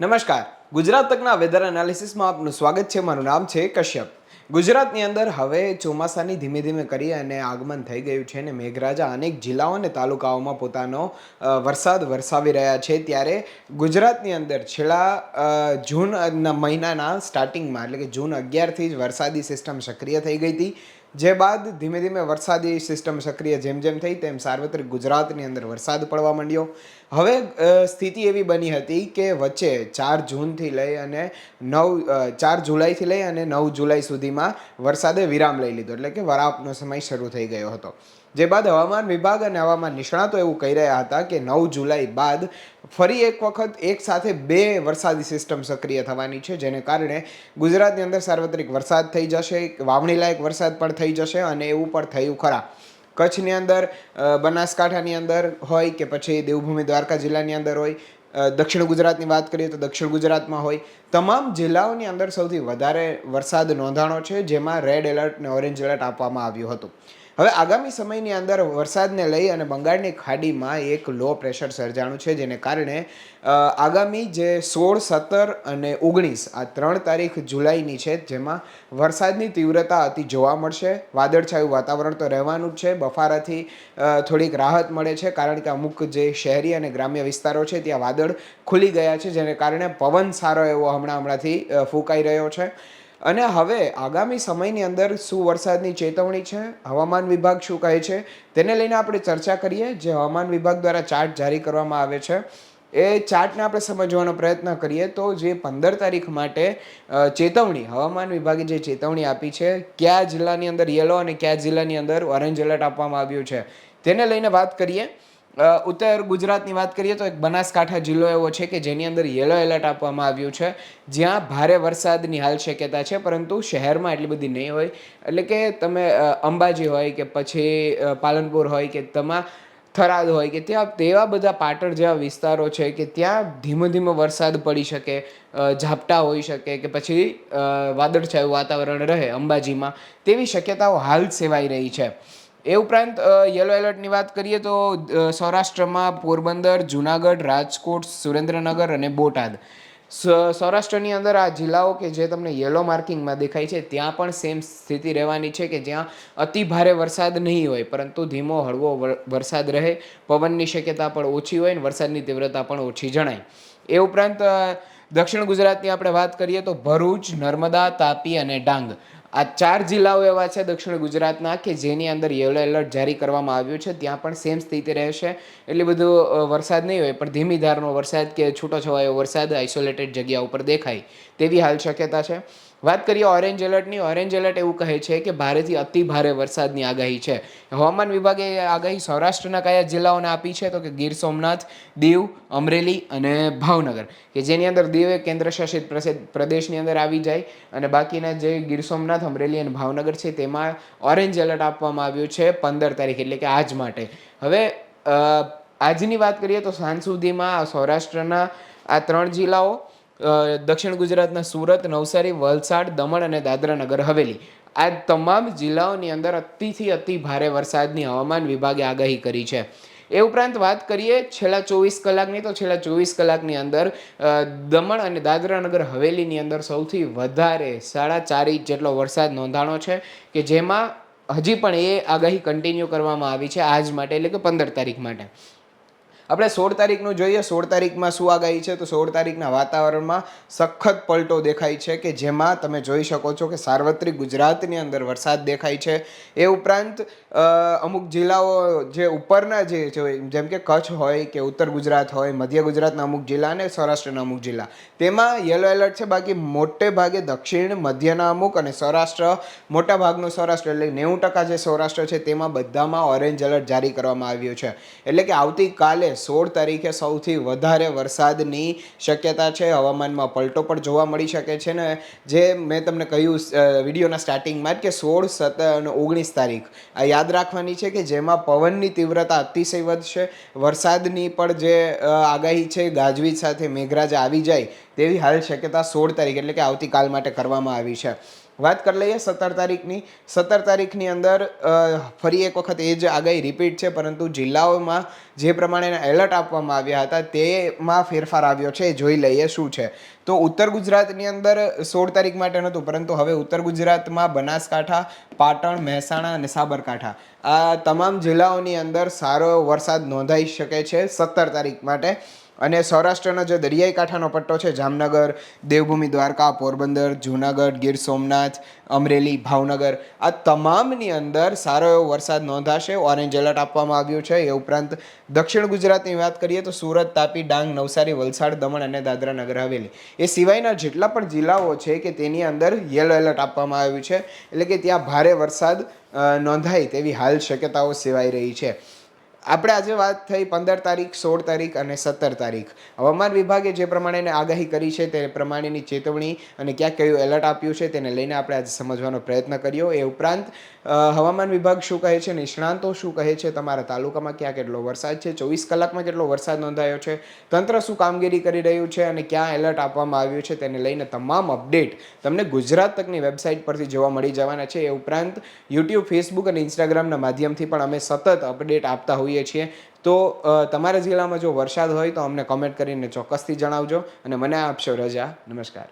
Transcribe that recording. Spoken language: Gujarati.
નમસ્કાર. ગુજરાત તકના વેધર એનાલિસિસમાં આપનું સ્વાગત છે. મારું નામ છે કશ્યપ. ગુજરાતની અંદર હવે ચોમાસાની ધીમે ધીમે કરી અને આગમન થઈ ગયું છે અને મેઘરાજા અનેક જિલ્લાઓ અને તાલુકાઓમાં પોતાનો વરસાદ વરસાવી રહ્યા છે. ત્યારે ગુજરાતની અંદર છેલ્લા જૂન મહિનાના સ્ટાર્ટિંગમાં એટલે કે જૂન અગિયારથી જ વરસાદી સિસ્ટમ સક્રિય થઈ ગઈ હતી. જે બાદ ધીમે ધીમે વરસાદી સિસ્ટમ સક્રિય જેમ જેમ થઈ તેમ સાર્વત્રિક ગુજરાતની અંદર વરસાદ પડવા માંડ્યો. હવે સ્થિતિ એવી બની હતી કે વચ્ચે ચાર જૂનથી લઈ અને નવ ચાર જુલાઈથી લઈ અને નવ જુલાઈ સુધીમાં વરસાદે વિરામ લઈ લીધો. એટલે કે વરાપનો સમય શરૂ થઈ ગયો હતો. જે બાદ હવામાન વિભાગ અને હવામાન નિષ્ણાતો એવું કહી રહ્યા હતા કે નવ જુલાઈ બાદ ફરી એક વખત એક સાથે બે વરસાદી સિસ્ટમ સક્રિય થવાની છે, જેને કારણે ગુજરાતની અંદર સાર્વત્રિક વરસાદ થઈ જશે વાવણી લાયક વરસાદ પણ થઈ જશે અને એવું પણ થયું ખરા. કચ્છની અંદર બનાસકાંઠાની અંદર હોય કે પછી દેવભૂમિ દ્વારકા જિલ્લાની અંદર હોય દક્ષિણ ગુજરાતની વાત કરીએ તો દક્ષિણ ગુજરાતમાં હોય. તમામ જિલ્લાઓની અંદર સૌથી વધારે વરસાદ નોંધાણો છે, જેમાં રેડ એલર્ટ અને ઓરેન્જ એલર્ટ આપવામાં આવ્યું હતું. હવે આગામી સમયની અંદર વરસાદને લઈ અને બંગાળની ખાડીમાં એક લો પ્રેશર સર્જાણું છે, જેને કારણે આગામી જે સોળ, સત્તર અને ઓગણીસ, આ ત્રણ તારીખ જુલાઈની છે, જેમાં વરસાદની તીવ્રતા અતિ જોવા મળશે. વાદળછાયું વાતાવરણ તો રહેવાનું જ છે. બફારાથી થોડીક રાહત મળે છે, કારણ કે અમુક જે શહેરી અને ગ્રામ્ય વિસ્તારો છે, ત્યાં વાદળ ખુલી ગયા છે, જેને કારણે પવન સારો એવો હમણાં હમણાંથી ફૂંકાઈ રહ્યો છે. અને હવે આગામી સમયની અંદર શું વરસાદની ચેતવણી છે, હવામાન વિભાગ શું કહે છે, તેને લઈને આપણે ચર્ચા કરીએ, જે હવામાન વિભાગ દ્વારા ચાર્ટ જારી કરવામાં આવે છે. એ ચાર્ટને આપણે સમજવાનો પ્રયત્ન કરીએ તો જે પંદર તારીખ માટે ચેતવણી, હવામાન વિભાગે જે ચેતવણી આપી છે, કયા જિલ્લાની અંદર યલો અને કયા જિલ્લાની અંદર ઓરેન્જ એલર્ટ આપવામાં આવ્યું છે, તેને લઈને વાત કરીએ. ઉત્તર ગુજરાતની વાત કરીએ તો એક બનાસકાંઠા જિલ્લો એવો છે કે જેની અંદર યલો એલર્ટ આપવામાં આવ્યું છે. જ્યાં ભારે વરસાદની હાલ શક્યતા છે, પરંતુ શહેરમાં એટલી બધી નહીં હોય. એટલે કે તમે અંબાજી હોય કે પછી પાલનપુર હોય કે તમા, થરાદ હોય કે ત્યાં તેવા બધા પાટણ જેવા વિસ્તારો છે કે ત્યાં ધીમો ધીમો વરસાદ પડી શકે ઝાપટા હોઈ શકે કે પછી વાદળછાયું વાતાવરણ રહે અંબાજીમાં, તેવી શક્યતાઓ હાલ સેવાઈ રહી છે. એ ઉપરાંત યલો એલર્ટની વાત કરીએ તો સૌરાષ્ટ્રમાં પોરબંદર, જુનાગઢ, રાજકોટ, સુરેન્દ્રનગર અને બોટાદ. સૌરાષ્ટ્રની અંદર આ જિલ્લાઓ કે જે તમને યલો માર્કિંગમાં દેખાય છે, ત્યાં પણ સેમ સ્થિતિ રહેવાની છે કે જ્યાં અતિ ભારે વરસાદ નહીં હોય, પરંતુ ધીમો, હળવો વરસાદ રહે, પવનની શક્યતા પણ ઓછી હોય ને વરસાદની તીવ્રતા પણ ઓછી જણાય. એ ઉપરાંત દક્ષિણ ગુજરાતની આપણે વાત કરીએ તો ભરૂચ, નર્મદા, તાપી અને ડાંગ. આ ચાર જિલ્લાઓ એવા છે દક્ષિણ ગુજરાતના કે જેની અંદર યલો એલર્ટ જારી કરવામાં આવ્યું છે. ત્યાં પણ સેમ સ્થિતિ રહેશે. એટલે બધું વરસાદ નહીં હોય, પણ ધીમી ધારનો વરસાદ કે છૂટોછવાયો વરસાદ આઇસોલેટેડ જગ્યા ઉપર દેખાય તેવી હાલ શક્યતા છે. વાત કરીએ ઓરેન્જ એલર્ટની ઓરેન્જ એલર્ટ એવું કહે છે કે ભારેથી અતિ ભારે વરસાદની આગાહી છે. હવામાન વિભાગે આગાહી સૌરાષ્ટ્રના કયા જિલ્લાઓને આપી છે? તો કે ગીર સોમનાથ, દીવ, અમરેલી અને ભાવનગર, કે જેની અંદર દીવ એ કેન્દ્રશાસિત પ્રદેશની અંદર આવી જાય અને બાકીના જે ગીર સોમનાથ, અમરેલી અને ભાવનગર છે તેમાં ઓરેન્જ એલર્ટ આપવામાં આવ્યું છે પંદર તારીખ, એટલે કે આજ માટે. હવે આજની વાત કરીએ તો સાંજ સુધીમાં સૌરાષ્ટ્રના આ ત્રણ જિલ્લાઓ દક્ષિણ ગુજરાતના સુરત, નવસારી, વલસાડ, દમણ અને દાદરા નગર હવેલી. આ તમામ જિલ્લાઓની અંદર અતિથી અતિ ભારે વરસાદની હવામાન વિભાગે આગાહી કરી છે. એ ઉપરાંત વાત કરીએ છેલ્લા ચોવીસ કલાકની, તો છેલ્લા ચોવીસ કલાકની અંદર દમણ અને દાદરા નગર હવેલીની અંદર સૌથી વધારે સાડા ચાર ઇંચ જેટલો વરસાદ નોંધાણો છે, કે જેમાં હજી પણ એ આગાહી કન્ટિન્યુ કરવામાં આવી છે, આજ માટે એટલે કે પંદર તારીખ માટે. આપણે સોળ તારીખનું જોઈએ, સોળ તારીખમાં શું આગાહી છે? તો સોળ તારીખના વાતાવરણમાં સખત પલટો દેખાય છે કે જેમાં તમે જોઈ શકો છો કે સાર્વત્રિક ગુજરાતની અંદર વરસાદ દેખાય છે. એ ઉપરાંત અમુક જિલ્લાઓ જે ઉપરના જે જેમ કે કચ્છ હોય કે ઉત્તર ગુજરાત હોય, મધ્ય ગુજરાતના અમુક જિલ્લા અને સૌરાષ્ટ્રના અમુક જિલ્લા. તેમાં યલો એલર્ટ છે, બાકી મોટે ભાગે દક્ષિણ, મધ્યના અમુક અને સૌરાષ્ટ્ર, મોટા ભાગનું સૌરાષ્ટ્ર એટલે નેવું ટકા જે સૌરાષ્ટ્ર છે, તેમાં બધામાં ઓરેન્જ એલર્ટ જારી કરવામાં આવ્યું છે. એટલે કે આવતીકાલે સોળ તારીખે સૌથી વધારે વરસાદની શક્યતા છે. હવામાનમાં પલટો પણ જોવા મળી શકે છે ને જે મેં તમને કહ્યું વિડીયોના સ્ટાર્ટિંગમાં કે સોળ, સત, અને ઓગણીસ તારીખ. આ યાદ રાખવાની છે કે જેમાં પવનની તીવ્રતા અતિશય વધશે, વરસાદની પણ જે આગાહી છે, ગાજવીજ સાથે મેઘરાજ આવી જાય તેવી હાલ શક્યતા સોળ તારીખ એટલે કે આવતીકાલ માટે કરવામાં આવી છે. વાત કરી લઈએ સત્તર તારીખની. સત્તર તારીખની અંદર ફરી એક વખત એ જ આગાહી રિપીટ છે, પરંતુ જિલ્લાઓમાં જે પ્રમાણે એલર્ટ આપવામાં આવ્યા હતા, તેમાં ફેરફાર આવ્યો છે, જોઈ લઈએ શું છે. તો ઉત્તર ગુજરાતની અંદર સોળ તારીખ માટે નહોતું, પરંતુ હવે ઉત્તર ગુજરાતમાં બનાસકાંઠા, પાટણ, મહેસાણા અને સાબરકાંઠા. આ તમામ જિલ્લાઓની અંદર સારો વરસાદ નોંધાઈ શકે છે સત્તર તારીખ માટે. અને સૌરાષ્ટ્રનો જે દરિયાઈ કાંઠાનો પટ્ટો છે, જામનગર, દેવભૂમિ દ્વારકા, પોરબંદર, જૂનાગઢ, ગીર સોમનાથ, અમરેલી, ભાવનગર, આ તમામની અંદર સારો એવો વરસાદ નોંધાશે. ઓરેન્જ એલર્ટ આપવામાં આવ્યું છે. એ ઉપરાંત દક્ષિણ ગુજરાતની વાત કરીએ તો સુરત, તાપી, ડાંગ, નવસારી, વલસાડ, દમણ અને દાદરા નગર હવેલી. એ સિવાયના જેટલા પણ જિલ્લાઓ છે કે તેની અંદર યલો એલર્ટ આપવામાં આવ્યું છે. એટલે કે ત્યાં ભારે વરસાદ નોંધાય તેવી હાલ શક્યતાઓ સેવાઈ રહી છે. આપણે આજે વાત થઈ પંદર તારીખ, સોળ તારીખ અને સત્તર તારીખ. હવામાન વિભાગે જે પ્રમાણેની આગાહી કરી છે તે પ્રમાણેની ચેતવણી અને ક્યાં કયું એલર્ટ આપ્યું છે તેને લઈને આપણે આજે સમજવાનો પ્રયત્ન કર્યો. એ ઉપરાંત હવામાન વિભાગ શું કહે છે, નિષ્ણાંતો શું કહે છે, તમારા તાલુકામાં ક્યાં કેટલો વરસાદ છે, ચોવીસ કલાકમાં કેટલો વરસાદ નોંધાયો છે, તંત્ર શું કામગીરી કરી રહ્યું છે અને ક્યાં એલર્ટ આપવામાં આવ્યું છે તેને લઈને તમામ અપડેટ તમને ગુજરાત તકની વેબસાઇટ પરથી જોવા મળી જવાના છે. એ ઉપરાંત, યુટ્યુબ, ફેસબુક અને ઇન્સ્ટાગ્રામના માધ્યમથી પણ અમે સતત અપડેટ આપતા હોઈએ છીએ. તો તમારા જિલ્લામાં જો વરસાદ હોય તો અમને કમેન્ટ કરીને ચોક્કસથી જણાવજો અને મને આપશો રજા. નમસ્કાર.